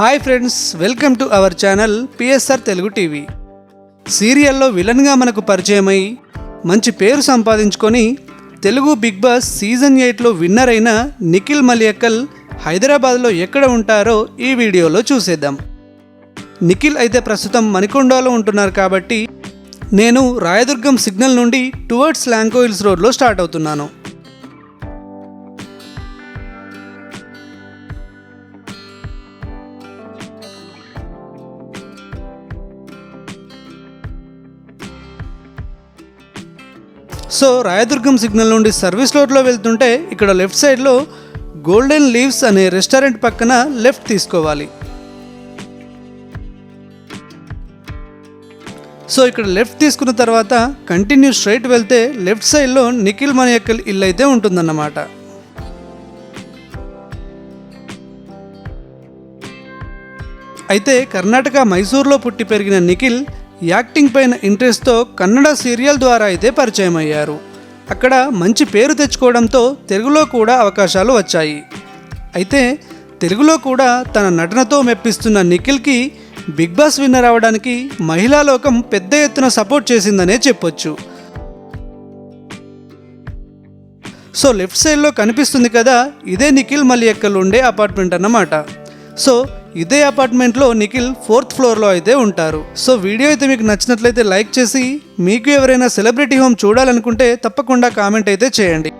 Hi friends welcome to our channel PSR Telugu TV. సీరియల్లో విలన్గా మనకు పరిచయమై మంచి పేరు సంపాదించుకొని తెలుగు బిగ్ బాస్ సీజన్ ఎయిట్లో విన్నర్ అయిన నిఖిల్ మలియక్కల్ హైదరాబాద్లో ఎక్కడ ఉంటారో ఈ వీడియోలో చూసేద్దాం. నిఖిల్ అయితే ప్రస్తుతం మణికొండలో ఉంటున్నారు కాబట్టి నేను రాయదుర్గం సిగ్నల్ నుండి టువర్డ్స్ లాంకోయిల్స్ రోడ్లో స్టార్ట్ అవుతున్నాను. సో రాయదుర్గం సిగ్నల్ నుండి సర్వీస్ రోడ్లో వెళ్తుంటే ఇక్కడ లెఫ్ట్ సైడ్లో గోల్డెన్ లీవ్స్ అనే రెస్టారెంట్ పక్కన లెఫ్ట్ తీసుకోవాలి. సో ఇక్కడ లెఫ్ట్ తీసుకున్న తర్వాత కంటిన్యూ స్ట్రైట్ వెళ్తే లెఫ్ట్ సైడ్లో నిఖిల్ మనియక్కల్ ఇల్లు అయితే ఉంటుందన్నమాట. అయితే కర్ణాటక మైసూర్లో పుట్టి పెరిగిన నిఖిల్ యాక్టింగ్ పైన ఇంట్రెస్ట్తో కన్నడ సీరియల్ ద్వారా అయితే పరిచయం అయ్యారు అక్కడ మంచి పేరు తెచ్చుకోవడంతో తెలుగులో కూడా అవకాశాలు వచ్చాయి. అయితే తెలుగులో కూడా తన నటనతో మెప్పిస్తున్న నిఖిల్కి బిగ్ బాస్ విన్నర్ అవ్వడానికి మహిళా లోకం పెద్ద ఎత్తున సపోర్ట్ చేసిందనే చెప్పొచ్చు. సో లెఫ్ట్ సైడ్లో కనిపిస్తుంది కదా ఇదే నిఖిల్ మలియక్కలు ఉండే అపార్ట్మెంట్ అన్నమాట. సో ఇదే అపార్ట్మెంట్లో నిఖిల్ ఫోర్త్ ఫ్లోర్లో అయితే ఉంటారు. సో వీడియో అయితే మీకు నచ్చినట్లయితే లైక్ చేసి మీకు ఎవరైనా సెలబ్రిటీ హోమ్ చూడాలనుకుంటే తప్పకుండా కామెంట్ అయితే చేయండి.